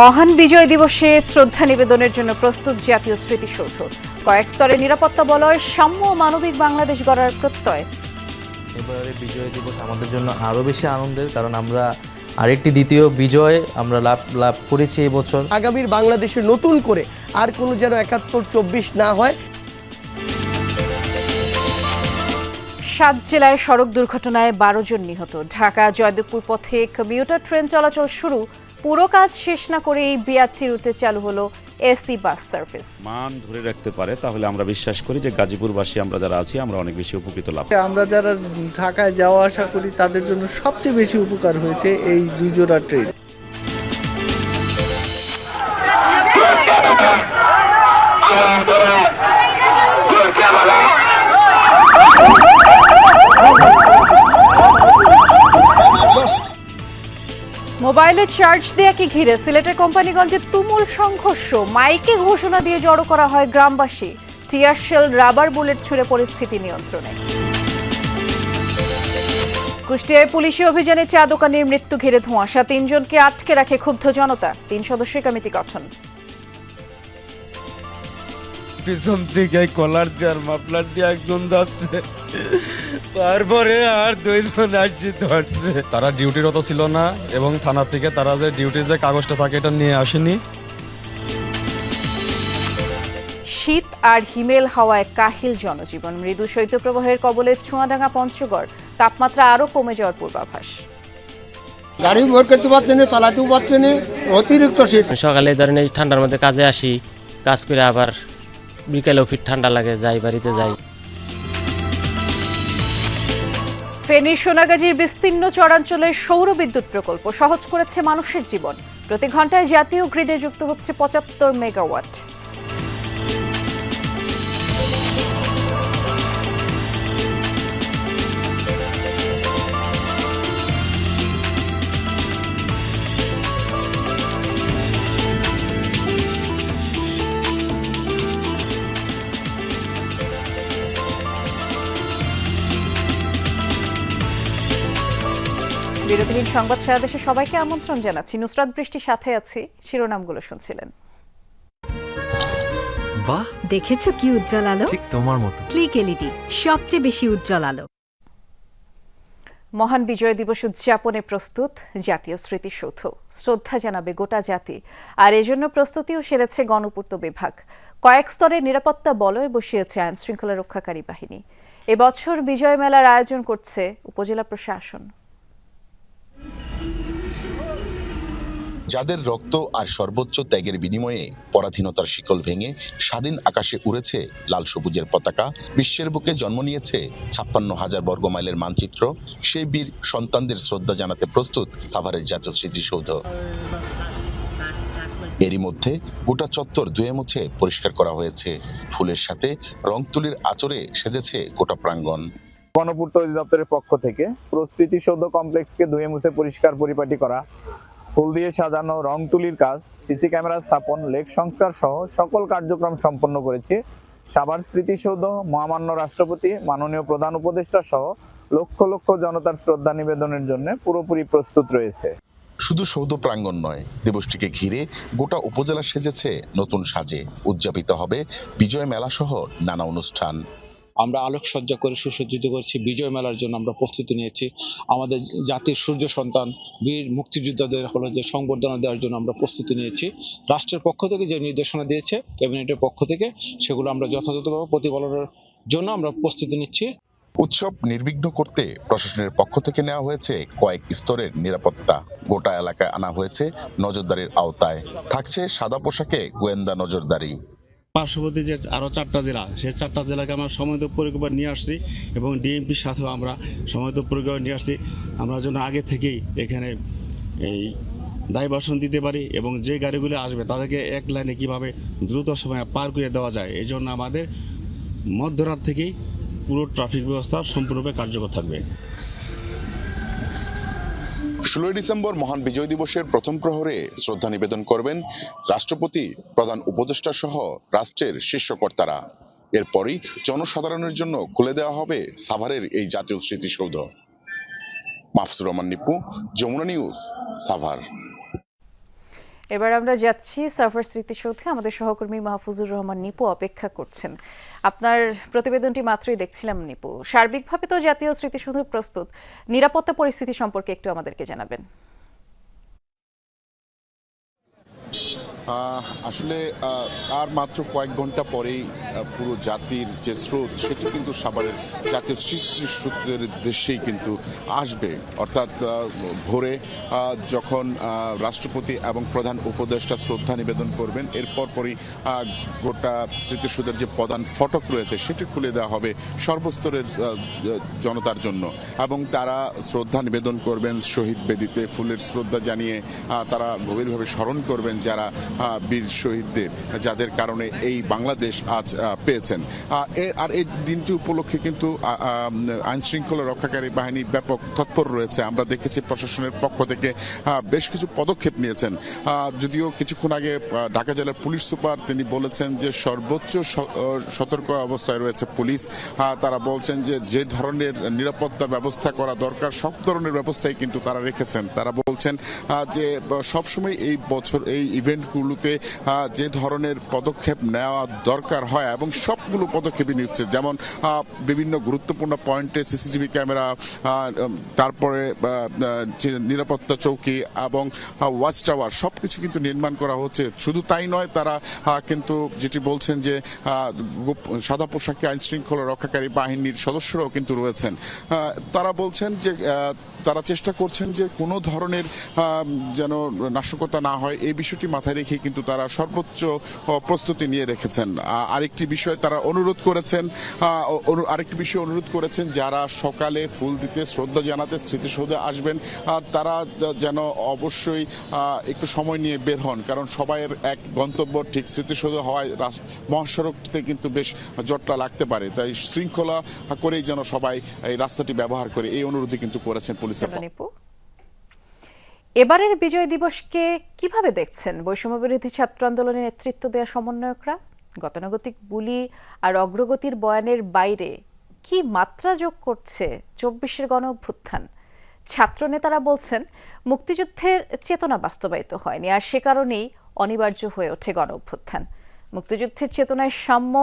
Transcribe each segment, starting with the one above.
মহান বিজয় দিবসে শ্রদ্ধা নিবেদনের জন্য প্রস্তুত জাতীয় স্মৃতিসৌধ। কয়েক স্তরে নিরাপত্তা বলয় সাম্য মানবিক বাংলাদেশ গড়ার প্রত্যয়। এবারে বিজয় দিবস আমাদের জন্য আরও বেশি আনন্দের কারণ আমরা আরেকটি দ্বিতীয় বিজয় আমরা লাভ লাভ করেছি এই বছর আগামীর বাংলাদেশে নতুন করে আর কোনো যেন একাত্তর চব্বিশ না হয়। সাত জেলায় সড়ক দুর্ঘটনায় বারো জন নিহত। ঢাকা জয়দেবপুর পথে কমিউটার ট্রেন চলাচল শুরু। পুরো কাজ শেষ না করেই বিআরটি রুটে চালু হলো এসি বাস সার্ভিস। মান ধরে রাখতে পারে তাহলে আমরা বিশ্বাস করি যে গাজীপুরবাসী আমরা যারা আছি আমরা অনেক বেশি উপকৃত লাভ আমরা যারা ঢাকায় যাওয়া আসা করি তাদের জন্য সবচেয়ে বেশি উপকার হয়েছে এই দুই জোড়া ট্রেন মোবাইলে চার্জ দেয়াকে ঘিরে? সিলেটের কোম্পানিগঞ্জে তুমুল সংঘর্ষ। মাইকে ঘোষণা দিয়ে জড়ো করা হয় গ্রামবাসী। টিয়ার শেল রাবার বুলেট ছুড়ে পরিস্থিতি নিয়ন্ত্রণে। কুষ্টিয়ায় পুলিশি অভিযানে চা দোকানের মৃত্যু ঘিরে ধোঁয়াশা। তিনজনকে আটকে রাখে ক্ষুব্ধ জনতা। তিন সদস্যের কমিটি গঠন। পিছন থেকে কলার দিয়ে আর মাফলার দিয়ে একজন যাচ্ছে। তারপরে আর দুইজন আসছে ধরছে তারা ডিউটিরত ছিল না এবং থানা থেকে তারা যে ডিউটির যে কাগজটা থাকে এটা নিয়ে আসেনি। শীত আর হিমেল হাওয়ায় কাহিল জনজীবন। মৃদু শৈত্যপ্রবাহের কবলে ছোঁয়াডাঙ্গা পঞ্চগড়। তাপমাত্রা আরও কমে যাওয়ার পূর্বাভাস। গাড়ি বের করতে পারছে না চালাতেও পারছে না অতিরিক্ত শীত। সকালে ধরেন এই ঠান্ডার মধ্যে কাজে আসি কাজ করে আবার বিকেলেও ফির ঠান্ডা লাগে যাই বাড়িতে যাই। ফেনীর সোনাগাজীর বিস্তীর্ণ চরাঞ্চলে সৌর বিদ্যুৎ প্রকল্প সহজ করেছে মানুষের জীবন। প্রতি ঘন্টায় জাতীয় গ্রিডে যুক্ত হচ্ছে পঁচাত্তর মেগাওয়াট বিরতিহীন সংবাদ সারা দেশে সবাইকে আমন্ত্রণ জানাচ্ছি। নুসরাত বৃষ্টির সাথে আছি শিরোনামগুলো শুনছিলেন। বাহ! দেখেছ কি উজ্জ্বল আলো? ঠিক তোমার মতো। ক্লিক এলইডি সবচেয়ে বেশি উজ্জ্বল আলো। মহান বিজয় দিবস উদযাপনে প্রস্তুত জাতীয় স্মৃতিসৌধ। শ্রদ্ধা জানাবে গোটা জাতি আর এজন্য প্রস্তুতিও সেরেছে গণপূর্ত বিভাগ। কয়েক স্তরের নিরাপত্তা বলয় বসিয়েছে আইন শৃঙ্খলা রক্ষাকারী বাহিনী। এবছর বিজয় মেলার আয়োজন করছে উপজেলা প্রশাসন। যাদের রক্ত আর সর্বোচ্চ ত্যাগের বিনিময়ে পরাধীনতার শিকল ভেঙে স্বাধীন আকাশে উড়েছে লাল সবুজের পতাকা, বিশ্বের বুকে জন্ম নিয়েছে ছাপ্পান্ন হাজার বর্গ মাইলের মানচিত্র, সেই বীর সন্তানদের শ্রদ্ধা জানাতে প্রস্তুত সাভারের জাতীয় স্মৃতিসৌধ। এরই মধ্যে গোটা চত্বর ধুয়ে মুছে পরিষ্কার করা হয়েছে। ফুলের সাথে রং তুলির আচরে সেজেছে গোটা প্রাঙ্গণ। গণপূর্ত অধিদপ্তরের পক্ষ থেকে পুরো স্মৃতিসৌধ কমপ্লেক্সকে ধুয়ে মুছে পরিষ্কার পরিপাটি করা ফুল দিয়ে সাজানো রং তুলির কাজ, সিসি ক্যামেরা স্থাপন, লেক সংস্কার সহ সকল কার্যক্রম সম্পন্ন করেছে সাভার স্মৃতিসৌধ, মহামান্য রাষ্ট্রপতি, মাননীয় প্রধান উপদেষ্টা সহ লক্ষ লক্ষ জনতার শ্রদ্ধা নিবেদনের জন্য পুরোপুরি প্রস্তুত রয়েছে। শুধু সৌধ প্রাঙ্গণ নয়, দিবসটিকে ঘিরে গোটা উপজেলা সেজেছে নতুন সাজে। উদযাপিত হবে বিজয় মেলা সহ নানা অনুষ্ঠান। আমরা আলোকসজ্জা করে সুসজ্জিত করছি, বিজয় মেলার জন্য আমরা প্রস্তুতি নিয়েছি। আমাদের জাতির সূর্য সন্তান, বীর মুক্তিযোদ্ধাদের হলো যে সংবর্ধনা দেওয়ার জন্য আমরা প্রস্তুতি নিয়েছি। রাষ্ট্রের পক্ষ থেকে যে নির্দেশনা দিয়েছে, ক্যাবিনেটের পক্ষ থেকে, সেগুলো আমরা যথাযথভাবে প্রতিপালনের জন্য আমরা প্রস্তুতি নিচ্ছি। উৎসব নির্বিঘ্ন করতে প্রশাসনের পক্ষ থেকে নেওয়া হয়েছে কয়েক স্তরের নিরাপত্তা। গোটা এলাকায় আনা হয়েছে নজরদারির আওতায়। থাকছে সাদা পোশাকে গোয়েন্দা নজরদারি। পার্শ্ববর্তী যে আরও চারটা জেলা সেই চারটা জেলাকে আমরা সময়ত পরিকল্পনা নিয়ে আসছি এবং ডিএমপির সাথেও আমরা সময়ত পরিকল্পনা নিয়ে আসছি। আমরা যেন আগে থেকেই এখানে এই ডাইভার্সন দিতে পারি এবং যে গাড়িগুলো আসবে তাদেরকে এক লাইনে কীভাবে দ্রুত সময়ে পার করে দেওয়া যায়, এই জন্য আমাদের মধ্যরাত থেকেই পুরো ট্রাফিক ব্যবস্থা সম্পূর্ণরূপে কার্যকর থাকবে। ষোলোই ডিসেম্বর মহান বিজয় দিবসের প্রথম প্রহরে শ্রদ্ধা নিবেদন করবেন রাষ্ট্রপতি, প্রধান উপদেষ্টা সহ রাষ্ট্রের শীর্ষকর্তারা। এরপরই জনসাধারণের জন্য খুলে দেওয়া হবে সাভারের এই জাতীয় স্মৃতিসৌধ। মাফসুর রহমান নিপু যমুনা নিউজ, সাভার। এবার আমরা যাচ্ছি সার্ভার স্মৃতিসৌধে আমাদের সহকর্মী মাহফুজুর রহমান নিপু অপেক্ষা করছেন। আপনার প্রতিবেদনটি মাত্রই দেখছিলাম নিপু। সার্বিকভাবে তো জাতীয় স্মৃতিসৌধ প্রস্তুত। নিরাপত্তা পরিস্থিতি সম্পর্কে একটু আমাদেরকে জানাবেন। আসলে আর মাত্র কয়েক ঘণ্টা পরেই পুরো জাতির যে স্রোত, সেটি কিন্তু সাভারের জাতীয় স্মৃতিসূত্রের দেশেই কিন্তু আসবে। অর্থাৎ ভোরে যখন রাষ্ট্রপতি এবং প্রধান উপদেষ্টা শ্রদ্ধা নিবেদন করবেন, এরপর পরই গোটা স্মৃতিসৌধের যে প্রধান ফটক রয়েছে, সেটি খুলে দেওয়া হবে সর্বস্তরের জনতার জন্য। এবং তারা শ্রদ্ধা নিবেদন করবেন শহীদ বেদিতে, ফুলের শ্রদ্ধা জানিয়ে তারা গভীরভাবে স্মরণ করবেন যারা বীর শহীদদের, যাদের কারণে এই বাংলাদেশ আজ পেয়েছেন। আর এই দিনটি উপলক্ষে কিন্তু আইন শৃঙ্খলা রক্ষাকারী বাহিনী ব্যাপক তৎপর রয়েছে। আমরা দেখেছি প্রশাসনের পক্ষ থেকে বেশ কিছু পদক্ষেপ নিয়েছেন। যদিও কিছুক্ষণ আগে ঢাকা জেলার পুলিশ সুপার তিনি বলেছেন যে, সর্বোচ্চ সতর্ক অবস্থায় রয়েছে পুলিশ। তারা বলছেন যে যে ধরনের নিরাপত্তা ব্যবস্থা করা দরকার, সব ধরনের ব্যবস্থাই কিন্তু তারা রেখেছেন। তারা বলছেন যে সবসময় এই বছর, এই ইভেন্টগুলোতে আহ, যে ধরনের পদক্ষেপ নেওয়া দরকার হয় এবং সবগুলো পদক্ষেপই নিচ্ছে। যেমন বিভিন্ন গুরুত্বপূর্ণ পয়েন্টে সিসিটিভি ক্যামেরা তারপরে নিরাপত্তা চৌকি এবং ওয়াচ টাওয়ার সব কিছু কিন্তু নির্মাণ করা হচ্ছে। শুধু তাই নয় তারা কিন্তু যেটি বলছেন যে সাদা পোশাকে আইন শৃঙ্খলা রক্ষাকারী বাহিনীর সদস্যরাও কিন্তু রয়েছেন। তারা বলছেন যে তারা চেষ্টা করছেন যে কোনো ধরনের যেন নাশকতা না হয় এই বিষয়টি মাথায় রেখে কিন্তু তারা সর্বোচ্চ প্রস্তুতি নিয়ে রেখেছেন। আরেকটি বিষয় তারা অনুরোধ করেছেন আরেকটি বিষয় অনুরোধ করেছেন যারা সকালে ফুল দিতে শ্রদ্ধা জানাতে স্মৃতিসৌধে আসবেন তারা যেন অবশ্যই একটু সময় নিয়ে বের হন। কারণ সবাইয়ের এক গন্তব্য ঠিক স্মৃতিসৌধ হওয়ায় মহাসড়কটিতে কিন্তু বেশ জটটা লাগতে পারে। তাই শৃঙ্খলা করেই যেন সবাই এই রাস্তাটি ব্যবহার করে এই অনুরোধই কিন্তু করেছেন পুলিশের এবারের বিজয় দিবসকে কীভাবে দেখছেন? বৈষম্য বিরোধী ছাত্র আন্দোলনে নেতৃত্ব দেওয়া সমন্বয়করা? গতানুগতিক বুলি আর অগ্রগতির বয়ানের বাইরে কি মাত্রা যোগ করছে চব্বিশের গণ অভ্যুত্থান ছাত্র নেতারা বলছেন, মুক্তিযুদ্ধের চেতনা বাস্তবায়িত হয়নি আর সে কারণেই অনিবার্য হয়ে ওঠে গণ অভ্যুত্থান মুক্তিযুদ্ধের চেতনায় সাম্য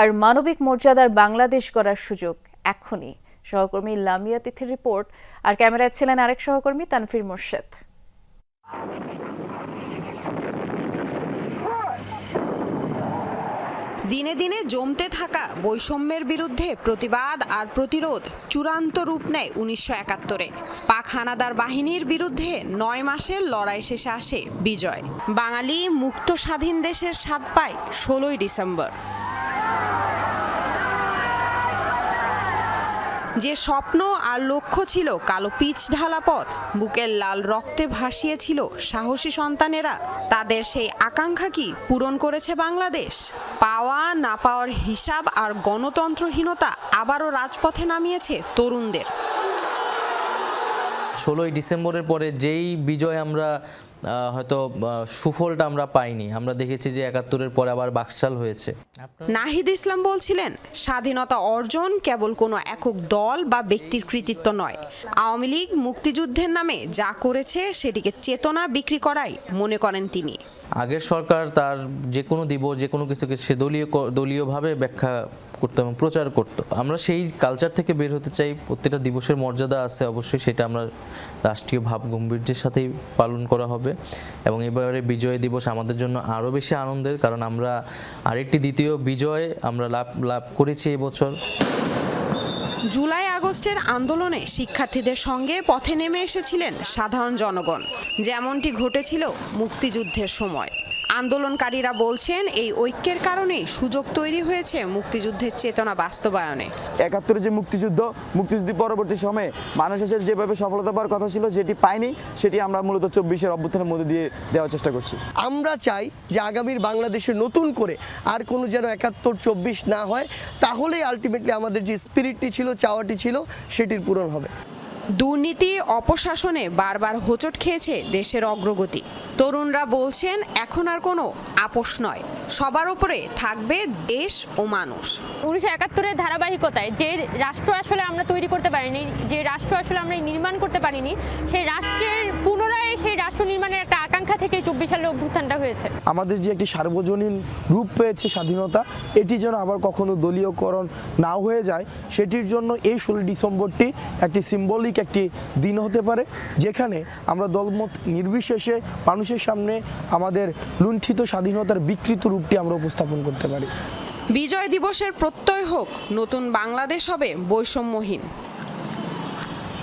আর মানবিক মর্যাদার বাংলাদেশ গড়ার সুযোগ এখনই। সহকর্মী লামিয়া তিথির রিপোর্ট। আর ক্যামেরায় ছিলেন আরেক সহকর্মী তানফির মোর্শেদ। দিনে দিনে জমতে থাকা বৈষম্যের বিরুদ্ধে প্রতিবাদ আর প্রতিরোধ চূড়ান্ত রূপ নেয় উনিশশো একাত্তরে। পাক হানাদার বাহিনীর বিরুদ্ধে নয় মাসের লড়াই শেষে আসে বিজয়। বাঙালি মুক্ত স্বাধীন দেশের স্বাদ পায় ষোলোই ডিসেম্বর। যে স্বপ্ন আর লক্ষ্য ছিল কালো পিচ ঢালা পথ, বুকের লাল রক্তে ভাসিয়েছিল সাহসী সন্তানেরা। তাদের সেই আকাঙ্ক্ষা কি পূরণ করেছে বাংলাদেশ? পাওয়া, না পাওয়ার হিসাব আর গণতন্ত্রহীনতা আবারও রাজপথে নামিয়েছে তরুণদের। ষোলোই ডিসেম্বরের পরে যেই বিজয় আমরা হয়তো সুফলটা আমরা পাইনি। আমরা দেখেছি যে একাত্তরের পরে আবার বাকশাল হয়েছে। নাহিদ ইসলাম বলছিলেন স্বাধীনতা অর্জন কেবল কোনো একক দল বা ব্যক্তির কৃতিত্ব নয়। আওয়ামী লীগ মুক্তিযুদ্ধের নামে যা করেছে সেটিকে চেতনা বিক্রি করাই মনে করেন তিনি। আগের সরকার তার যে কোনো দিবস যে কোনো কিছুকে সে দলীয় দলীয়ভাবে ব্যাখ্যা করতো এবং প্রচার করত। আমরা সেই কালচার থেকে বের হতে চাই, প্রত্যেকটা দিবসের মর্যাদা আছে অবশ্যই, সেটা আমরা রাষ্ট্রীয় ভাব গম্ভীর্যের সাথেই পালন করা হবে। এবং এবারে বিজয় দিবস আমাদের জন্য আরও বেশি আনন্দের, কারণ আমরা আরেকটি দ্বিতীয় বিজয় আমরা লাভ লাভ করেছি এবছর। জুলাই আগস্টের আন্দোলনে শিক্ষার্থীদের সঙ্গে পথে নেমে এসেছিলেন সাধারণ জনগণ। যেমনটি ঘটেছিল মুক্তিযুদ্ধের সময়। আন্দোলনকারীরা বলছেন এই ঐক্যের কারণে সুযোগ তৈরি হয়েছে মুক্তিযুদ্ধের চেতনা বাস্তবায়নে। একাত্তরে যে মুক্তিযুদ্ধ মুক্তিযুদ্ধ পরবর্তী সময়ে মানুষের যেভাবে সফলতা পাওয়ার কথা ছিল যেটি পায়নি সেটি আমরা মূলত চব্বিশের অভ্যুত্থানের মধ্যে দিয়ে দেওয়ার চেষ্টা করছি। আমরা চাই যে আগামীর বাংলাদেশে নতুন করে আর কোনো যেন একাত্তর চব্বিশ না হয় তাহলেই আলটিমেটলি আমাদের যে স্পিরিটটি ছিল চাওয়াটি ছিল সেটির পূরণ হবে। দুর্নীতি, অপশাসনে বারবার হোঁচট খেয়েছে দেশের অগ্রগতি। তরুণরা বলছেন, এখন আর কোনো আপোষ নয়। সবার উপরে থাকবে দেশ ও মানুষ। উনিশশো একাত্তরের ধারাবাহিকতায় যে রাষ্ট্র আসলে আমরা তৈরি করতে পারিনি, যে রাষ্ট্র আসলে আমরা নির্মাণ করতে পারিনি, সেই রাষ্ট্রের সেই রাষ্ট্র নির্মাণের একটা আকাঙ্ক্ষা আকাঙ্ক্ষা থেকে চব্বিশ সালের অভ্যুত্থানটা হয়েছে? আমাদের যে একটি সার্বজনীন রূপ পেয়েছে স্বাধীনতা এটি যেন আবার কখনো দলীয়করণ নাও হয়ে যায় সেটির জন্য এই ষোলো ডিসেম্বরটি একটি সিম্বলিক একটি দিন হতে পারে যেখানে আমরা দলমত নির্বিশেষে মানুষের সামনে আমাদের লুণ্ঠিত স্বাধীনতার বিকৃত রূপটি আমরা উপস্থাপন করতে পারি। বিজয় দিবসের প্রত্যয় হোক নতুন বাংলাদেশ হবে বৈষম্যহীন।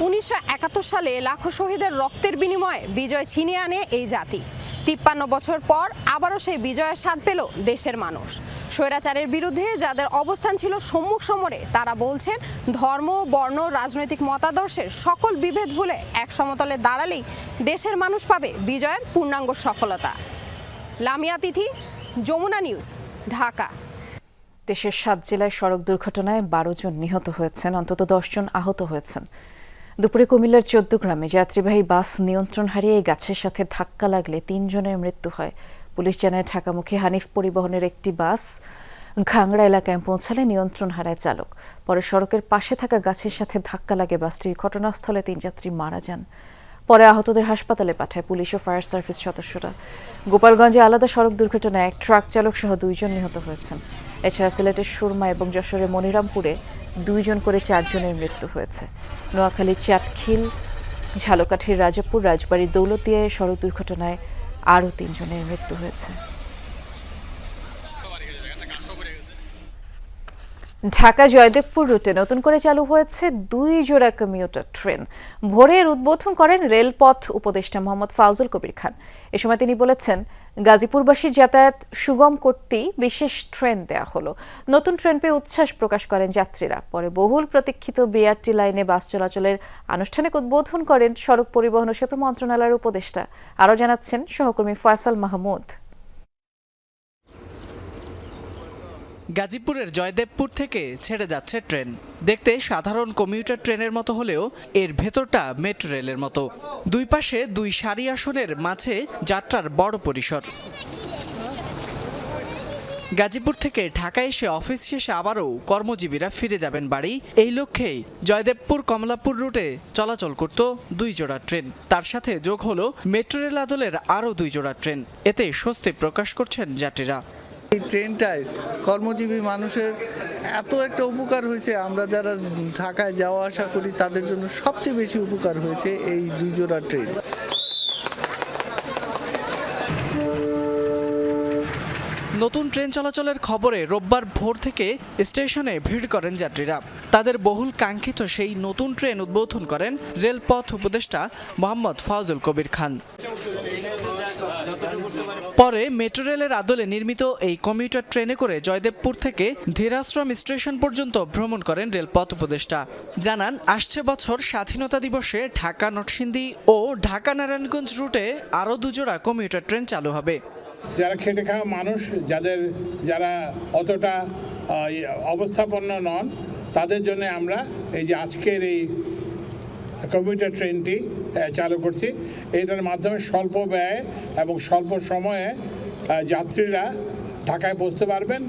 উনিশশো একাত্তর সালে লাখো শহীদের রক্তের বিনিময়ে বিজয় ছিনিয়ে আনে এই জাতি। তিপ্পান্ন বছর পর আবারও সেই বিজয়ের স্বাদ পেল দেশের মানুষ। স্বৈরাচারের বিরুদ্ধে যাদের অবস্থান ছিল সম্মুখ সমরে, তারা বলছেন ধর্ম, বর্ণ, রাজনৈতিক মতাদর্শের সকল বিভেদ ভুলে এক সমতলে দাঁড়ালেই দেশের মানুষ পাবে বিজয়ের পূর্ণাঙ্গ সফলতা। লামিয়া তিথি, যমুনা নিউজ, ঢাকা। দেশের সাত জেলায় সড়ক দুর্ঘটনায় বারো জন নিহত হয়েছেন, অন্তত দশ জন আহত হয়েছেন। দুপুরে কুমিল্লার চোদ্দ গ্রামে যাত্রীবাহী বাস নিয়ন্ত্রণ হারিয়ে গাছের সাথে ধাক্কা লাগলে তিনজনের মৃত্যু হয়। পুলিশ জানায়, ঢাকামুখী হানিফ পরিবহনের একটি বাস ঘাংড়া এলাকায় পৌঁছালে নিয়ন্ত্রণ হারায় চালক। পরে সড়কের পাশে থাকা গাছের সাথে ধাক্কা লাগে বাসটির ঘটনাস্থলে তিন যাত্রী মারা যান। পরে আহতদের হাসপাতালে পাঠায় পুলিশ ও ফায়ার সার্ভিস সদস্যরা। গোপালগঞ্জে আলাদা সড়ক দুর্ঘটনায় এক ট্রাক চালক সহ দুইজন নিহত হয়েছেন। এছাড়া সিলেটের সুরমা এবং যশোরের মনিরামপুরে দুইজন করে চারজনের মৃত্যু হয়েছে। নোয়াখালীর চাটখিল ঝালকাঠির রাজাপুর রাজবাড়ির দৌলতিয়ায় সড়ক দুর্ঘটনায় আরও তিনজনের মৃত্যু হয়েছে। ঢাকা জয়দেবপুর রুটে নতুন করে চালু হয়েছে দুই জোড়া কমিউটার ট্রেন। ভোরের উদ্বোধন করেন রেলপথ উপদেষ্টা মোহাম্মদ ফাউজুল কবির খান। এ সময় তিনি বলেছেন গাজীপুরবাসীর যাতায়াত সুগম করতেই বিশেষ ট্রেন দেয়া হলো। নতুন ট্রেন পেয়ে উচ্ছ্বাস প্রকাশ করেন যাত্রীরা। পরে বহুল প্রতীক্ষিত বিআরটি লাইনে বাস চলাচলের আনুষ্ঠানিক উদ্বোধন করেন সড়ক পরিবহন ও সেতু মন্ত্রণালয়ের উপদেষ্টা। আরও জানাচ্ছেন সহকর্মী ফয়সাল মাহমুদ। গাজীপুরের জয়দেবপুর থেকে ছেড়ে যাচ্ছে ট্রেন। দেখতে সাধারণ কমিউটার ট্রেনের মতো হলেও এর ভেতরটা মেট্রো রেলের মতো। দুই পাশে দুই সারি আসনের মাঝে যাত্রার বড় পরিসর। গাজীপুর থেকে ঢাকা এসে অফিস শেষে আবারও কর্মজীবীরা ফিরে যাবেন বাড়ি। এই লক্ষ্যেই জয়দেবপুর কমলাপুর রুটে চলাচল করত দুই জোড়া ট্রেন। তার সাথে যোগ হলো মেট্রো রেল আদলের আরও দুই জোড়া ট্রেন। এতে স্বস্তি প্রকাশ করছেন যাত্রীরা। এই ট্রেনটায় কর্মজীবী মানুষের এত একটা উপকার হয়েছে। আমরা যারা ঢাকায় যাওয়া আসা করি, তাদের জন্য সবচেয়ে বেশি উপকার হয়েছে এই দুই জোড়া ট্রেন। নতুন ট্রেন চলাচলের খবরে রোববার ভোর থেকে স্টেশনে ভিড় করেন যাত্রীরা। তাদের বহুল কাঙ্ক্ষিত সেই নতুন ট্রেন উদ্বোধন করেন রেলপথ উপদেষ্টা মোহাম্মদ ফাউজুল কবির খান। পরে মেট্রো রেলের আদলে নির্মিত এই কমিউটার ট্রেনে করে জয়দেবপুর থেকে ধীরাশ্রম স্টেশন পর্যন্ত ভ্রমণ করেন রেলপথ উপদেষ্টা। জানান, আসছে বছর স্বাধীনতা দিবসে ঢাকা, নরসিংদী ও ঢাকা, নারায়ণগঞ্জ রুটে আরও দুজোড়া কমিউটার ট্রেন চালু হবে। যারা খেটে খাওয়া মানুষ, যাদের, যারা অতটা অবস্থাপন্ন নন, তাদের জন্য আমরা এই যে আজকের এই কমিউটার ট্রেনটি চালু করছি। এটার মাধ্যমে স্বল্প ব্যয়ে এবং স্বল্প সময়ে যাত্রীরা ঢাকায় পৌঁছতে পারবেন।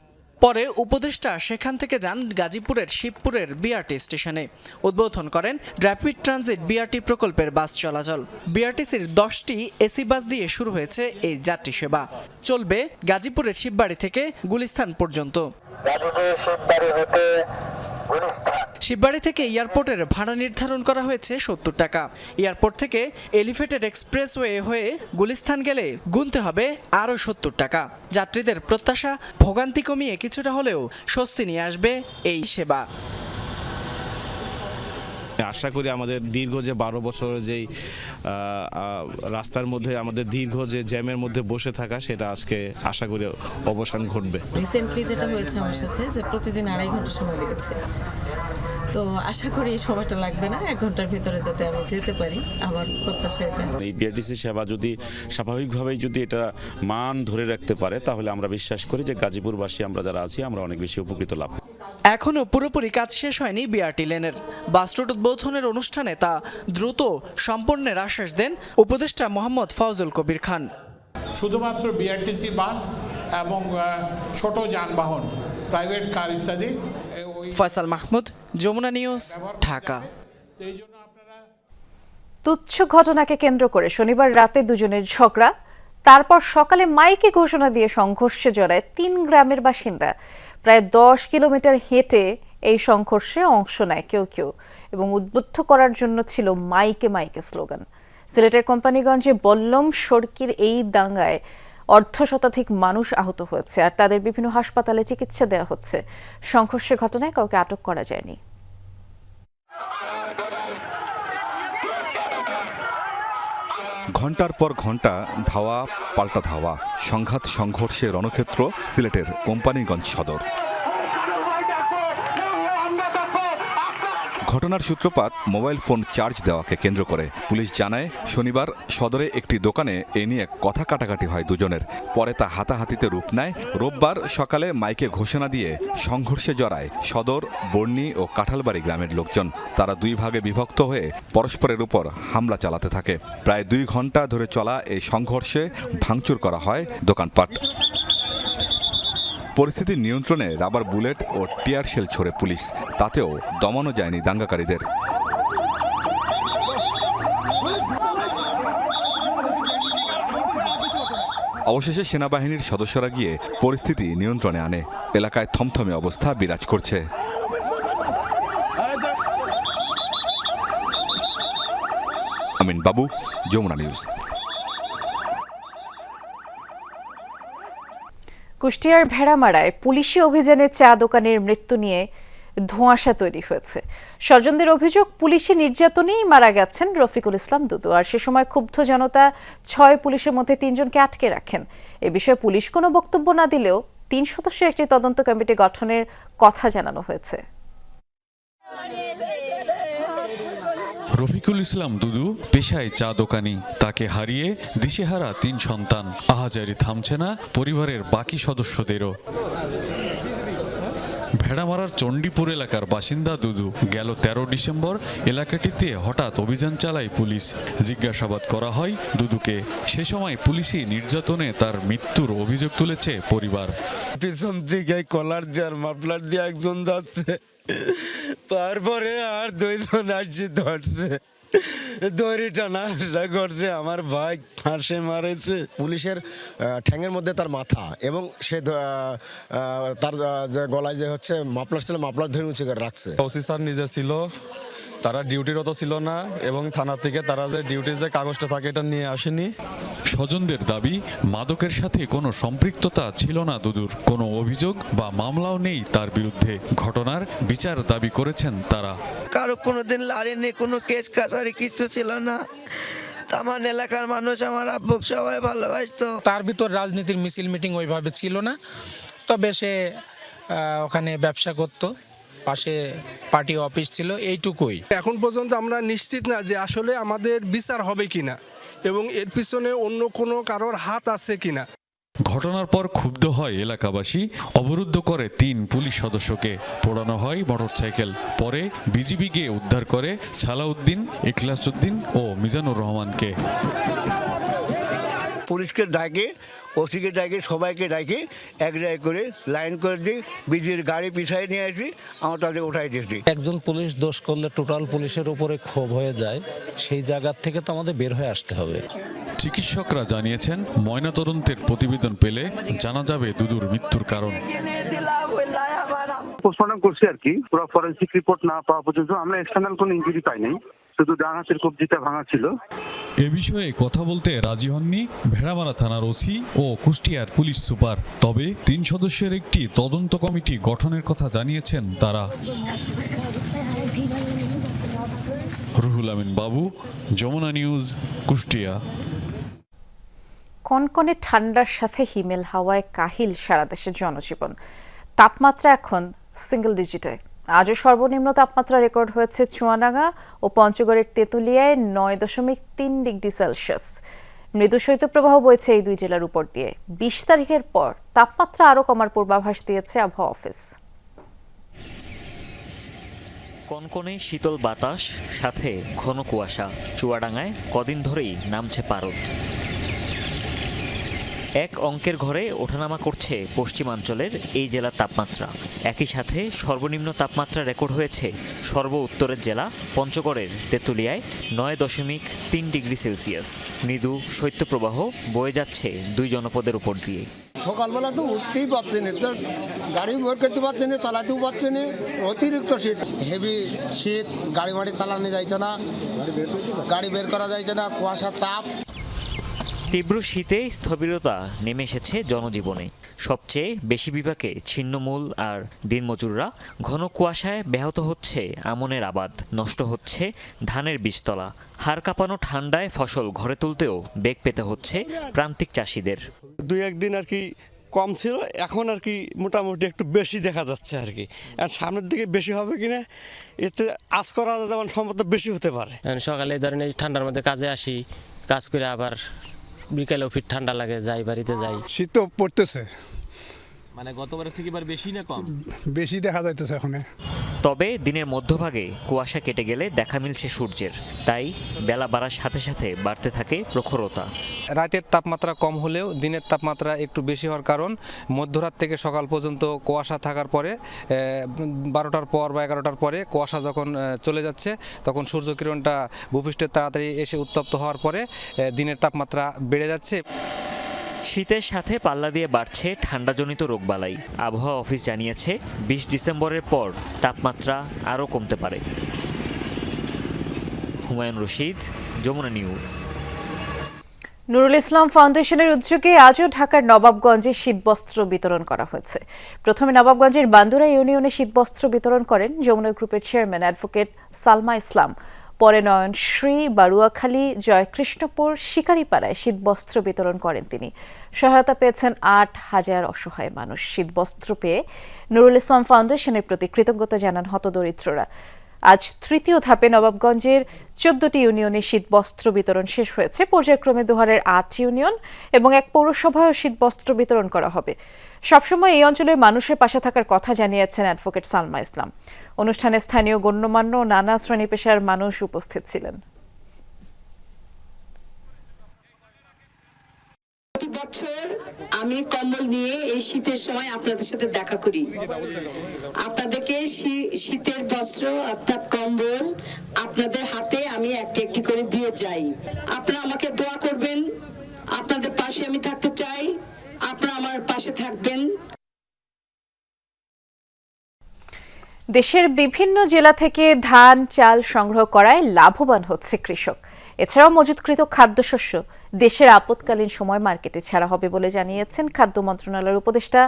পরে উপদেষ্টা সেখান থেকে যান গাজীপুরের শিবপুরের বিআরটি স্টেশনে। উদ্বোধন করেন র্যাপিড ট্রানজিট বিআরটি প্রকল্পের বাস চলাচল। বিআরটিসির দশটি এসি বাস দিয়ে শুরু হয়েছে এই যাত্রী সেবা। চলবে গাজীপুরের শিববাড়ি থেকে গুলিস্তান পর্যন্ত। শিববাড়ি থেকে এয়ারপোর্টের ভাড়া নির্ধারণ করা হয়েছে সত্তর টাকা। এয়ারপোর্ট থেকে এলিভেটেড এক্সপ্রেসওয়ে হয়ে গুলিস্তান গেলে গুনতে হবে আরও সত্তর টাকা। যাত্রীদের প্রত্যাশা ভোগান্তি কমিয়ে কিছুটা হলেও স্বস্তি নিয়ে আসবে এই সেবা। আশা করি আমাদের দীর্ঘ যে বারো বছরের যেই রাস্তার মধ্যে আমাদের দীর্ঘ যে জ্যামের মধ্যে বসে থাকা, সেটা আজকে আশা করি অবসান ঘটবে। রিসেন্টলি যেটা হয়েছে আমার সাথে, যে প্রতিদিন আড়াই ঘণ্টা সময় লেগেছে। তো আশা করি সময়টা লাগবে না। এক ঘণ্টার ভিতরে যাতে আমি যেতে পারি আমার প্রত্যাশা এটা এই বিআরটিসি সেবা যদি স্বাভাবিকভাবেই যদি এটা মান ধরে রাখতে পারে তাহলে আমরা বিশ্বাস করি যে গাজীপুরবাসী আমরা যারা আছি আমরা অনেক বেশি উপকৃত লাভ। এখনও পুরোপুরি কাজ শেষ হয়নি বিআরটি লেনের। বাস রুট উদ্বোধনের অনুষ্ঠানে তা দ্রুত সম্পন্নের আশ্বাস দেন উপদেষ্টা মোহাম্মদ ফাউজুল কবির খান। শুধুমাত্র বিআরটিসি বাস এবং ছোট যানবাহন প্রাইভেট কার ইত্যাদি ফয়সাল মাহমুদ, যমুনা নিউজ, ঢাকা। তুচ্ছ ঘটনাকে কেন্দ্র করে শনিবার রাতে দুজনের ঝগড়া, তারপর সকালে মাইকে ঘোষণা দিয়ে সংঘর্ষে জড়ায় তিন গ্রামের বাসিন্দা। প্রায় দশ কিলোমিটার হেঁটে এই সংঘর্ষে অংশ নেয় কেউ কেউ এবং উদ্বুদ্ধ করার জন্য ছিল মাইকে মাইকে স্লোগান। সিলেটের কোম্পানিগঞ্জে বল্লম সড়কির এই দাঙ্গায় অর্ধ শতাধিক মানুষ আহত হয়েছে আর তাদের বিভিন্ন হাসপাতালে চিকিৎসা দেওয়া হচ্ছে। সংঘর্ষের ঘটনায় কাউকে আটক করা যায়নি। ঘণ্টার পর ঘণ্টা ধাওয়া, পাল্টা ধাওয়া। সংঘাত সংঘর্ষের রণক্ষেত্র, সিলেটের কোম্পানিগঞ্জ সদর। ঘটনার সূত্রপাত মোবাইল ফোন চার্জ দেওয়াকে কেন্দ্র করে। পুলিশ জানায়, শনিবার সদরে একটি দোকানে এ নিয়ে কথা কাটাকাটি হয় দুজনের। পরে তা হাতাহাতিতে রূপ নেয়। রোববার সকালে মাইকে ঘোষণা দিয়ে সংঘর্ষে জড়ায় সদর, বর্ণি ও কাঁঠালবাড়ি গ্রামের লোকজন। তারা দুই ভাগে বিভক্ত হয়ে পরস্পরের উপর হামলা চালাতে থাকে। প্রায় দুই ঘণ্টা ধরে চলা এই সংঘর্ষে ভাঙচুর করা হয় দোকানপাট। পরিস্থিতি নিয়ন্ত্রণে রাবার বুলেট ও টিয়ার শেল ছোড়ে পুলিশ। তাতেও দমানো যায়নি দাঙ্গাকারীদের। অবশেষে সেনাবাহিনীর সদস্যরা গিয়ে পরিস্থিতি নিয়ন্ত্রণে আনে। এলাকায় থমথমে অবস্থা বিরাজ করছে। আমিন বাবু, যমুনা নিউজ। কুষ্টিয়ার ভেড়ামারায় পুলিশি অভিযানে চা দোকানের মৃত্যু নিয়ে ধোঁয়াশা তৈরি হয়েছে। স্বজনদের অভিযোগ, পুলিশি নির্যাতনেই মারা গেছেন রফিকুল ইসলাম দুদু। আর সে সময় ক্ষুব্ধ জনতা ছয় পুলিশের মধ্যে তিনজনকে আটকে রাখেন। এ বিষয়ে পুলিশ কোনো বক্তব্য না দিলেও তিন সদস্যের একটি তদন্ত কমিটি গঠনের কথা জানানো হয়েছে। রফিকুল ইসলাম দুদু পেশায় চা দোকানি। তাকে হারিয়ে দিশেহারা তিন সন্তান। আহাজারি থামছে না পরিবারের বাকি সদস্যদেরও। ভেড়ামারার চণ্ডীপুর এলাকার বাসিন্দা দুদু গেল তেরো ডিসেম্বর এলাকাটিতে হঠাৎ অভিযান চালায় পুলিশ। জিজ্ঞাসাবাদ করা হয় দুদুকে। সে সময় পুলিশি নির্যাতনে তার মৃত্যুর অভিযোগ তুলেছে পরিবার। পিছন দিকে কলার দেওয়ার মাফলার দিয়ে একজন যাচ্ছে। তারপরে আর দুইজন আসছে ধরছে। দড়ি টানা আশা করছে আমার ভাই ফাঁসে মারেছে। পুলিশের ঠ্যাঙের মধ্যে তার মাথা এবং সে তার যে গলায় যে হচ্ছে মাপলার ছিল মাপলার ধরে উঁচু করে রাখছে। ওসি স্যার নিজে ছিল তারা ডিউটিরত ছিল না এবং থানা থেকে তারা যে ডিউটির যে কাগজটা থাকে এটা নিয়ে আসেনি। স্বজনদের দাবি মাদকের সাথে কোনো সম্পৃক্ততা ছিল না দুদুর। কোনো অভিযোগ বা মামলাও নেই তার বিরুদ্ধে। ঘটনার বিচার দাবি করেছেন তারা। কারও কোনো কোনোদিন লাড়েনি কোনো কেস কাছারি কিছু ছিল না। আমার এলাকার মানুষ আমার আব্বুক সবাই ভালোবাসতো। তার ভিতর রাজনীতির মিছিল মিটিং ওইভাবে ছিল না। তবে সে ওখানে ব্যবসা করত পাশে পার্টি অফিস ছিল এইটুকুই। এখন পর্যন্ত আমরা নিশ্চিত না যে আসলে আমাদের বিচার হবে কিনা। এবং এর পিছনে অন্য কোনো কারোর হাত আছে কিনা? ঘটনার পর ক্ষুব্ধ হয় এলাকাবাসী। অবরুদ্ধ করে তিন পুলিশ সদস্যকে। পোড়ানো হয় মোটরসাইকেল। পরে বিজিবি গিয়ে উদ্ধার করে সালাউদ্দিন ইখলাসউদ্দিন ও মিজানুর রহমানকে। পুলিশকে ডাকে ওসিকে ডাকে সবাইকে ডাকে এক জায়গায় করে লাইন করে দিই বিজির গাড়ি পিছায় নিয়ে আসি আমরা তাদের উঠাই দিয়েছি একজন পুলিশ দোষ করলে টোটাল পুলিশের উপরে ক্ষোভ হয়ে যায় সেই জায়গার থেকে তো আমাদের বের হয়ে আসতে হবে। চিকিৎসকরা জানিয়েছেন ময়নাতদন্তের প্রতিবেদন পেলে জানা যাবে দুদুর মৃত্যুর কারণ। পোস্টমর্টম করছি আর কি পুরো ফরেন্সিক রিপোর্ট না পাওয়া পর্যন্ত আমরা এক্সটার্নাল কোনো ইঞ্জুরি পাই নাই শুধু ডান হাতের কবজিটা ভাঙা ছিল। এ বিষয়ে কথা বলতে রাজি হননি ভেড়ামারা থানার ওসি ও কুষ্টিয়ার পুলিশ সুপার। তবে তিন সদস্যের একটি তদন্ত কমিটি গঠনের কথা জানিয়েছেন তারা। রুহুল আমিন বাবু যমুনা নিউজ কুষ্টিয়া। কনকনে ঠান্ডার সাথে হিমেল হাওয়ায় কাহিল সারা দেশের জনজীবন। তাপমাত্রা এখন সিঙ্গেল ডিজিটে আজও সর্বনিম্ন তাপমাত্রা রেকর্ড হয়েছে চুয়াডাঙ্গা ও পঞ্চগড়ের তেঁতুলিয়ায় নয় দশমিক তিন ডিগ্রি সেলসিয়াস। মৃদু শৈত্যপ্রবাহ বইছে এই দুই জেলার উপর দিয়ে। বিশ তারিখের পর তাপমাত্রা আরও কমার পূর্বাভাস দিয়েছে আবহাওয়া অফিস। কনকনে শীতল বাতাস, সাথে ঘন কুয়াশা। চুয়াডাঙ্গায় কদিন ধরেই নামছে পারদ। এক অঙ্কের ঘরে ওঠানামা করছে পশ্চিমাঞ্চলের এই জেলার তাপমাত্রা। একই সাথে সর্বনিম্ন তাপমাত্রা রেকর্ড হয়েছে সর্ব উত্তরের জেলা পঞ্চগড়ের তেঁতুলিয়ায় নয় দশমিক তিন ডিগ্রি সেলসিয়াস। মৃদু শৈত্যপ্রবাহ বয়ে যাচ্ছে দুই জনপদের উপর দিয়ে। সকালবেলা তো উঠতেই পারছি না গাড়ি বের করতে পারছি না, চালাতেও পারছি না, অতিরিক্ত শীত। হেভি শীত, গাড়ি মাড়ি চালানো যাইছে না, গাড়ি বের করা যাইছে না কুয়াশা চাপ। তীব্র শীতে স্থবিরতা নেমে এসেছে জনজীবনে। সবচেয়ে বেশি বিভাগে ছিন্নমূল আর দিনমজুররা ঘন কুয়াশায় ব্যাহত হচ্ছে আমনের আবাদ নষ্ট হচ্ছে ধানের বীজতলা হাড় কাঁপানো ঠান্ডায় ফসল ঘরে তুলতেও বেগ পেতে হচ্ছে প্রান্তিক চাষিদের। দুই একদিন আর কি কম ছিল এখন আর কি মোটামুটি একটু বেশি দেখা যাচ্ছে আর কি। আর সামনের দিকে বেশি হবে কিনা এতে আজ করা যেমন সম্ভবত বেশি হতে পারে। সকালে এই ঠান্ডার মধ্যে কাজে আসি কাজ করে আবার বিকালেও ফির ঠান্ডা লাগে যাই বাড়িতে যাই। শীত পড়তেছে। মানে গতবারের থেকে এবার বেশি না কম? বেশি দেখা যাইতেছে এখন। তবে দিনের মধ্যভাগে কুয়াশা কেটে গেলে দেখা মিলছে সূর্যের। তাই বেলা বাড়ার সাথে সাথে বাড়তে থাকে প্রখরতা। রাতের তাপমাত্রা কম হলেও দিনের তাপমাত্রা একটু বেশি হওয়ার কারণ মধ্যরাত থেকে সকাল পর্যন্ত কুয়াশা থাকার পরে বারোটার পর বা এগারোটার পরে কুয়াশা যখন চলে যাচ্ছে তখন সূর্যকিরণটা ভূপৃষ্ঠের তাড়াতাড়ি এসে উত্তপ্ত হওয়ার পরে দিনের তাপমাত্রা বেড়ে যাচ্ছে। শীতের সাথে পাল্লা দিয়ে বাড়ছে ঠান্ডাজনিত রোগবালাই। আবহাওয়া অফিস জানিয়েছে, বিশ ডিসেম্বরের পর তাপমাত্রা আরও কমতে পারে। হুমায়ুন রশিদ, যমুনা নিউজ। নুরুল ইসলাম ফাউন্ডেশনের উদ্যোগে আজও ঢাকার নবাবগঞ্জে শীতবস্ত্র বিতরণ করা হয়েছে। প্রথমে নবাবগঞ্জের বান্দুরা ইউনিয়নে শীতবস্ত্র বিতরণ করেন যমুনা গ্রুপের চেয়ারম্যান অ্যাডভোকেট সালমা ইসলাম। পরে নয়নশ্রী বারুয়াখালী জয়কৃষ্ণপুর শিকারিপাড়ায় শীতবস্ত্র বিতরণ করেন তিনি। সহায়তা পেয়েছেন আট হাজার অসহায় মানুষ। শীতবস্ত্র পেয়ে নুরুল ইসলাম ফাউন্ডেশনের প্রতি কৃতজ্ঞতা জানান হতদরিদ্ররা। আজ তৃতীয় ধাপে নবাবগঞ্জের চোদ্দটি ইউনিয়নে শীতবস্ত্র বিতরণ শেষ হয়েছে। পর্যায়ক্রমে দুহারের আট ইউনিয়ন এবং এক পৌরসভায় শীতবস্ত্র বিতরণ করা হবে। সবসময় এই অঞ্চলের মানুষের পাশে থাকার কথা জানিয়েছেন অ্যাডভোকেট সালমা ইসলাম। অনুষ্ঠানে স্থানীয় গণ্যমান্য নানা শ্রেণি পেশার মানুষ উপস্থিত ছিলেন। আমি কম্বল নিয়ে এই শীতের সময় আপনাদের সাথে দেখা করি। আপনাদেরকে শীতের বস্ত্র অর্থাৎ কম্বল আপনাদের হাতে আমি একটি একটি করে দিয়ে যাই। আপনারা আমাকে দোয়া করবেন। আপনাদের পাশে আমি থাকতে চাই। আপনারা আমার পাশে থাকবেন। দেশের বিভিন্ন জেলা থেকে ধান, চাল সংগ্রহ করায় লাভবান হচ্ছে কৃষক। এছাড়াও মজুতকৃত খাদ্যশস্য দেশের আপতকালীন সময় মার্কেটে ছাড়া হবে বলে জানিয়েছেন খাদ্য মন্ত্রণালয়ের উপদেষ্টা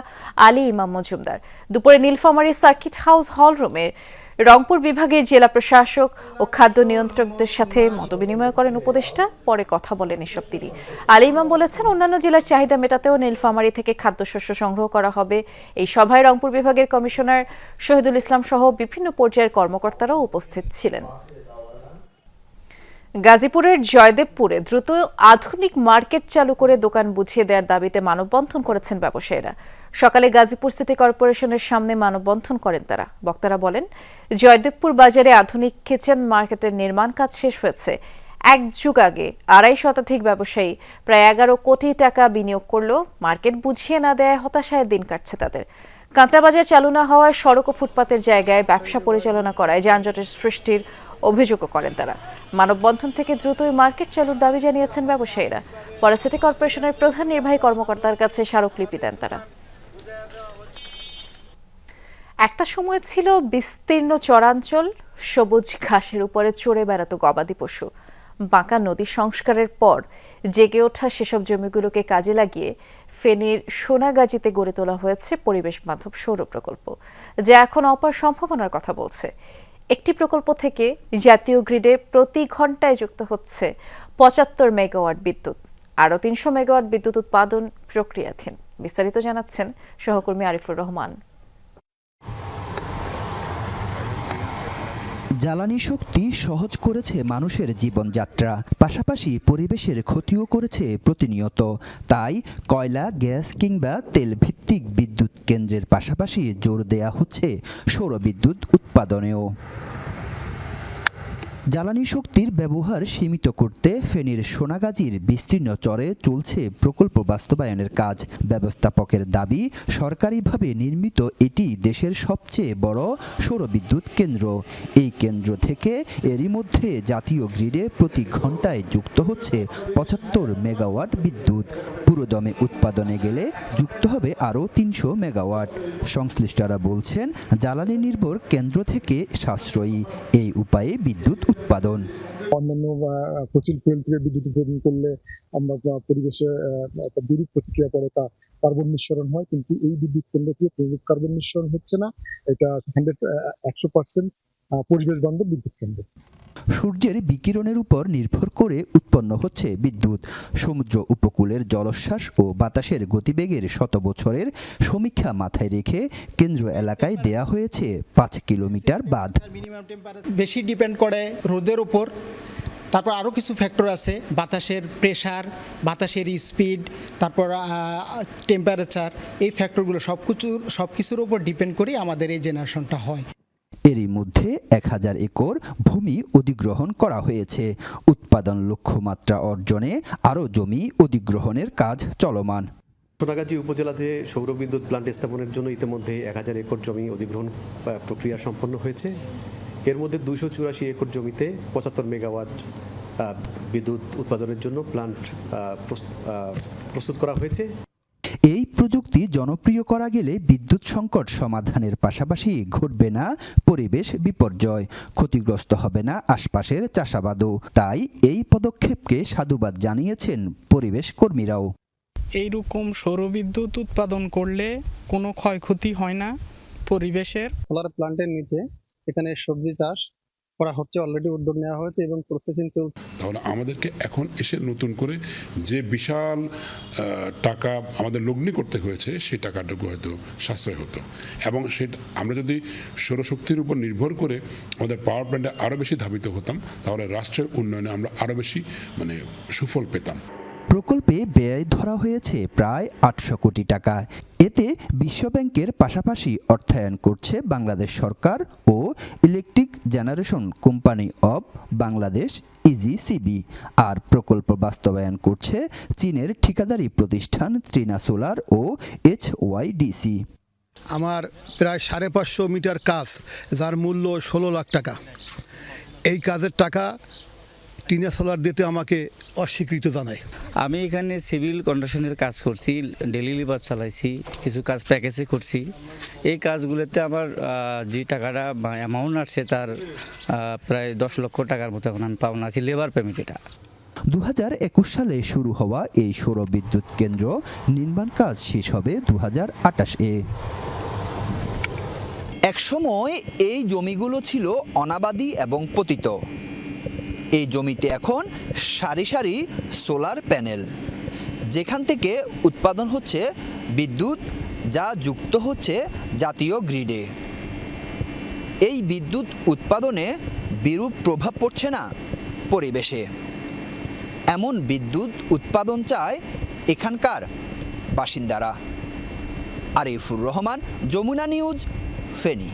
আলী ইমাম মজুমদার। দুপুরে নীলফামারী সার্কিট হাউস হল রুমের রংপুর বিভাগের জেলা প্রশাসক ও খাদ্য নিয়ন্ত্রকদের সাথে মতবিনিময় করেন উপদেষ্টা, পরে কথা বলেন এসব তিনি। আলী ইমাম বলেছেন, অন্যান্য জেলার চাহিদা মেটাতেও নীলফামারী থেকে খাদ্যশস্য সংগ্রহ করা হবে। এই সভায় রংপুর বিভাগের কমিশনার শহীদুল ইসলাম সহ বিভিন্ন পর্যায়ের কর্মকর্তারাও উপস্থিত ছিলেন। গাজীপুরের জয়দেবপুরে দ্রুত আধুনিক মার্কেট চালু করে দোকান বুঝিয়ে দেওয়ার দাবিতে মানববন্ধন করেছেন ব্যবসায়ীরা। সকালে গাজীপুর সিটি কর্পোরেশনের সামনে মানববন্ধন করেন তারা। বক্তারা বলেন, জয়দেবপুর বাজারে আধুনিক কিচেন মার্কেটের নির্মাণ কাজ শেষ হয়েছে। এক যুগ আগে আড়াই শতাধিক ব্যবসায়ী প্রায় এগারো কোটি টাকা বিনিয়োগ করলেও মার্কেট বুঝিয়ে না দেয় হতাশায় দিন কাটছে তাদের। কাঁচা বাজার চালু না হওয়ায় সড়ক ও ফুটপাতের জায়গায় ব্যবসা পরিচালনা করায় যানজটের সৃষ্টির অভিযোগও করেন তারা। মানববন্ধন থেকে দ্রুতই মার্কেট চালুর দাবি জানিয়েছেন ব্যবসায়ীরা। পরে সিটি কর্পোরেশনের প্রধান নির্বাহী কর্মকর্তার কাছে স্মারকলিপি দেন তারা। একটা সময় ছিল বিস্তীর্ণ চরাঞ্চল, সবুজ ঘাসের উপরে চড়ে বেড়াতো গবাদি পশু। বাঁকা নদী সংস্কারের পর জেগে ওঠা সেসব জমিগুলোকে কাজে লাগিয়ে ফেনীর সোনাগাজীতে গড়ে তোলা হয়েছে পরিবেশ বান্ধব সৌর প্রকল্প যা এখন অপার সম্ভাবনার কথা বলছে। একটি প্রকল্প থেকে জাতীয় গ্রিডে প্রতি ঘন্টায় যুক্ত হচ্ছে পঁচাত্তর মেগাওয়াট বিদ্যুৎ, আরও তিনশো মেগাওয়াট বিদ্যুৎ উৎপাদন প্রক্রিয়াধীন। বিস্তারিত জানাচ্ছেন সহকর্মী আরিফুর রহমান। জ্বালানি শক্তি সহজ করেছে মানুষের জীবনযাত্রা, পাশাপাশি পরিবেশের ক্ষতিও করেছে প্রতিনিয়ত। তাই কয়লা, গ্যাস কিংবা তেল ভিত্তিক বিদ্যুৎ কেন্দ্রের পাশাপাশি জোর দেয়া হচ্ছে সৌরবিদ্যুৎ উৎপাদনেও। জ্বালানি শক্তির ব্যবহার সীমিত করতে ফেনীর সোনাগাজীর বিস্তীর্ণ চরে চলছে প্রকল্প বাস্তবায়নের কাজ। ব্যবস্থাপকের দাবি, সরকারিভাবে নির্মিত এটি দেশের সবচেয়ে বড় সৌরবিদ্যুৎ কেন্দ্র। এই কেন্দ্র থেকে এরই মধ্যে জাতীয় গ্রিডে প্রতি ঘন্টায় যুক্ত হচ্ছে পঁচাত্তর মেগাওয়াট বিদ্যুৎ। পুরোদমে উৎপাদনে গেলে যুক্ত হবে আরও তিনশো মেগাওয়াট। সংশ্লিষ্টরা বলছেন, জ্বালানি নির্ভর কেন্দ্র থেকে সাশ্রয়ী। এই উপায়ে বিদ্যুৎ উৎপাদন। অন্যান্য ফসিল ফুয়েল থেকে বিদ্যুৎ উৎপাদন করলে আমরা পরিবেশে একটা বিরূপ প্রতিক্রিয়া করে তা কার্বন নিঃসরণ হয়, কিন্তু এই বিদ্যুৎ কেন্দ্র থেকে প্রযুক্ত কার্বন নিঃসরণ হচ্ছে না। এটা হান্ড্রেড একশো পার্সেন্ট পরিবেশ বান্ধব বিদ্যুৎ কেন্দ্র। সূর্যের বিকিরণের উপর নির্ভর করে উৎপন্ন হচ্ছে বিদ্যুৎ। সমুদ্র উপকূলের জলোচ্ছ্বাস ও বাতাসের গতিবেগের শত বছরের সমীক্ষা মাথায় রেখে কেন্দ্র এলাকায় দেয়া হয়েছে পাঁচ কিলোমিটার বাঁধ। বেশি ডিপেন্ড করে রোদের উপর। তারপর আরও কিছু ফ্যাক্টর আছে, বাতাসের প্রেশার বাতাসের স্পিড তারপর টেম্পারেচার এই ফ্যাক্টরগুলো সব কিছুর সব কিছুর উপর ডিপেন্ড করে আমাদের এই জেনারেশনটা হয়। এরই মধ্যে এক হাজার একর ভূমি অধিগ্রহণ করা হয়েছে। উৎপাদন লক্ষ্যমাত্রা অর্জনে আরও জমি অধিগ্রহণের কাজ চলমান। সোনাগাজী উপজেলাতে সৌরবিদ্যুৎ প্ল্যান্ট স্থাপনের জন্য ইতিমধ্যে এক হাজার একর জমি অধিগ্রহণ প্রক্রিয়া সম্পন্ন হয়েছে। এর মধ্যে দুইশো চুরাশি একর জমিতে পঁচাত্তর মেগাওয়াট বিদ্যুৎ উৎপাদনের জন্য প্ল্যান্ট আহ, প্রস্তুত করা হয়েছে। এই প্রযুক্তি জনপ্রিয় করা গেলে বিদ্যুৎ সংকট সমাধানের পাশাপাশি ঘটবে না পরিবেশ বিপর্যয় ক্ষতিগ্রস্ত হবে না আশপাশের চাষাবাদও। তাই এই পদক্ষেপকে সাধুবাদ জানিয়েছেন পরিবেশ কর্মীরাও। এইরকম সৌরবিদ্যুৎ উৎপাদন করলে কোনো ক্ষয়ক্ষতি হয় না পরিবেশের। সোলার প্ল্যান্টের নিচে এখানে সবজি চাষ করা হচ্ছে অলরেডি উদ্যোগ নেওয়া হয়েছে এবং প্রসেসিং চলছে। তাহলে আমাদেরকে এখন এসে নতুন করে যে বিশাল টাকা আমাদের লগ্নি করতে হয়েছে, সেই টাকাটুকু হয়তো সাশ্রয় হতো। এবং সেটা আমরা যদি সৌরশক্তির উপর নির্ভর করে আমাদের পাওয়ার প্ল্যান্টে আরও বেশি ধাবিত হতাম, তাহলে রাষ্ট্রের উন্নয়নে আমরা আরও বেশি মানে সুফল পেতাম। প্রকল্পে ব্যয় ধরা হয়েছে প্রায় আটশো কোটি টাকা। এতে বিশ্বব্যাংকের পাশাপাশি অর্থায়ন করছে বাংলাদেশ সরকার ও electric generation company of Bangladesh, EGCB. আর প্রকল্প বাস্তবায়ন করছে চীনের ঠিকাদারি প্রতিষ্ঠান ত্রিনা সোলার ও এইচ ওয়াইডিসি আমার প্রায় সাড়ে পাঁচশো মিটার কাজ, যার মূল্য ষোলো লাখ টাকা। এই কাজের টাকা টিনা সোলার দিতে আমাকে অস্বীকৃত জানায়। আমি এখানে সিভিল কন্ডিশনের কাজ করছি ডেলি লিভার চালাইছি কিছু কাজ প্যাকেজে করছি। এই কাজগুলোতে আমার যে টাকাটা অ্যামাউন্ট আসছে তার প্রায় দশ লক্ষ টাকার মতো এখন আমি পাওনা আছি লেবার পেমেন্ট এটা। দু সালে শুরু হওয়া এই সৌর বিদ্যুৎ কেন্দ্র নির্মাণ কাজ শেষ হবে দু হাজার এ একসময় এই জমিগুলো ছিল অনাবাদি এবং পতিত। এই জমিতে এখন সারি সারি সোলার প্যানেল, যেখান থেকে উৎপাদন হচ্ছে বিদ্যুৎ যা যুক্ত হচ্ছে জাতীয় গ্রিডে। এই বিদ্যুৎ উৎপাদনে বিরূপ প্রভাব পড়ছে না পরিবেশে। এমন বিদ্যুৎ উৎপাদন চায় এখানকার বাসিন্দারা। আরিফুর রহমান, যমুনা নিউজ, ফেনী।